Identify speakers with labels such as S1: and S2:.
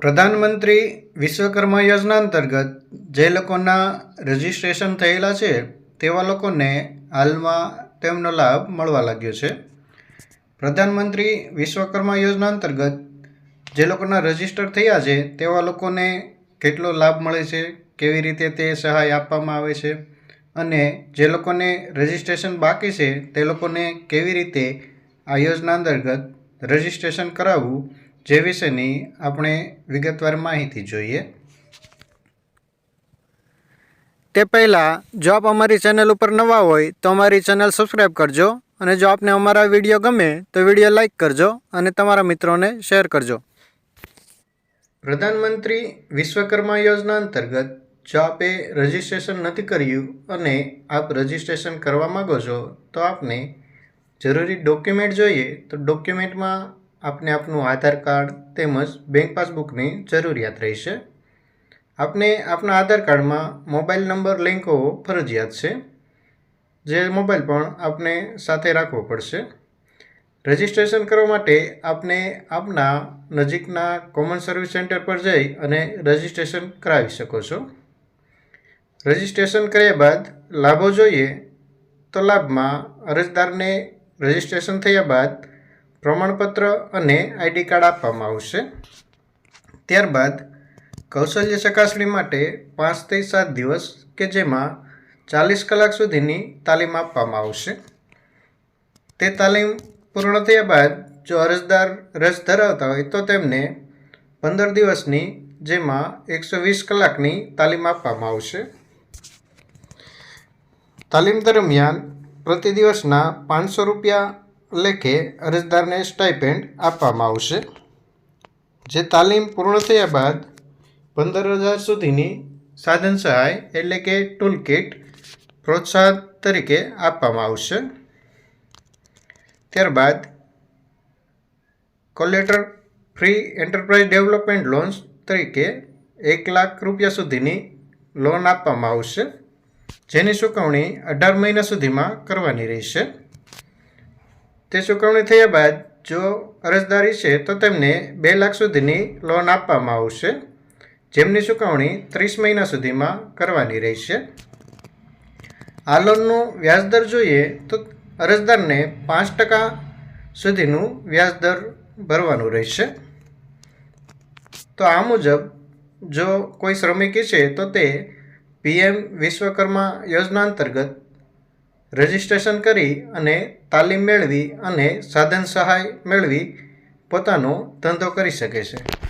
S1: પ્રધાનમંત્રી વિશ્વકર્મા યોજના અંતર્ગત જે લોકોના રજિસ્ટ્રેશન થયેલા છે, તેવા લોકોને હાલમાં તેમનો લાભ મળવા લાગ્યો છે. પ્રધાનમંત્રી વિશ્વકર્મા યોજના અંતર્ગત જે લોકોના રજિસ્ટર થયા છે, તેવા લોકોને કેટલો લાભ મળે છે, કેવી રીતે તે સહાય આપવામાં આવે છે અને જે લોકોને રજિસ્ટ્રેશન બાકી છે, તે લોકોને કેવી રીતે આ યોજના અંતર્ગત રજિસ્ટ્રેશન કરાવવું જે વિશેની આપણે વિગતવાર માહિતી જોઈએ. તે પહેલાં જો આપ અમારી ચેનલ ઉપર નવા હોય તો અમારી ચેનલ સબસ્ક્રાઈબ કરજો અને જો આપને અમારા વીડિયો ગમે તો વીડિયો લાઈક કરજો અને તમારા મિત્રોને શેર કરજો. પ્રધાનમંત્રી વિશ્વકર્મા યોજના અંતર્ગત જો આપે રજિસ્ટ્રેશન નથી કર્યું અને આપ રજિસ્ટ્રેશન કરવા માગો છો તો આપને જરૂરી ડોક્યુમેન્ટ જોઈએ તો ડોક્યુમેન્ટમાં આપને આપનું આધાર કાર્ડ તેમજ બેંક પાસબુકની જરૂરિયાત રહેશે. આપને આપના આધાર કાર્ડમાં મોબાઈલ નંબર લિંક હોવો ફરજિયાત છે, જે મોબાઈલ પણ આપને સાથે રાખવો પડશે. રજિસ્ટ્રેશન કરવા માટે આપને આપના નજીકના કોમન સર્વિસ સેન્ટર પર જઈ અને રજિસ્ટ્રેશન કરાવી શકો છો. રજિસ્ટ્રેશન કર્યા બાદ લાભો જોઈએ તો લાભમાં અરજદારને રજિસ્ટ્રેશન થયા બાદ પ્રમાણપત્ર અને આઈડી કાર્ડ આપવામાં આવશે. ત્યારબાદ કૌશલ્ય ચકાસણી માટે પાંચથી સાત દિવસ કે જેમાં ચાલીસ કલાક સુધીની તાલીમ આપવામાં આવશે. તે તાલીમ પૂર્ણ થયા બાદ જો અરજદાર રસ ધરાવતા હોય તો તેમને પંદર દિવસની જેમાં એકસો વીસ કલાકની તાલીમ આપવામાં આવશે. તાલીમ દરમિયાન પ્રતિ દિવસના પાંચસો રૂપિયા લેખે અરજદારને સ્ટાઇપેન્ડ આપવામાં આવશે, જે તાલીમ પૂર્ણ થયા બાદ પંદર હજાર સુધીની સાધન સહાય એટલે કે ટૂલ કિટ પ્રોત્સાહન તરીકે આપવામાં આવશે. ત્યારબાદ collateral free enterprise development loans તરીકે એક લાખ રૂપિયા સુધીની લોન આપવામાં આવશે, જેની ચૂકવણી અઢાર મહિના સુધીમાં કરવાની રહેશે. તે ચૂકવણી થયા બાદ જો અરજદારી છે, તો તેમને બે લાખ સુધીની લોન આપવામાં આવશે, જેમની ચૂકવણી ત્રીસ મહિના સુધીમાં કરવાની રહેશે. આ લોનનું વ્યાજદર જોઈએ, તો અરજદારને પાંચ ટકા સુધીનું વ્યાજદર ભરવાનું રહેશે. તો આ મુજબ, જો કોઈ શ્રમિકી છે, તો તે પીએમ વિશ્વકર્મા યોજના અંતર્ગત રજિસ્ટ્રેશન કરી અને તાલીમ મેળવી અને સાધન સહાય મેળવી પોતાનો ધંધો કરી શકે છે.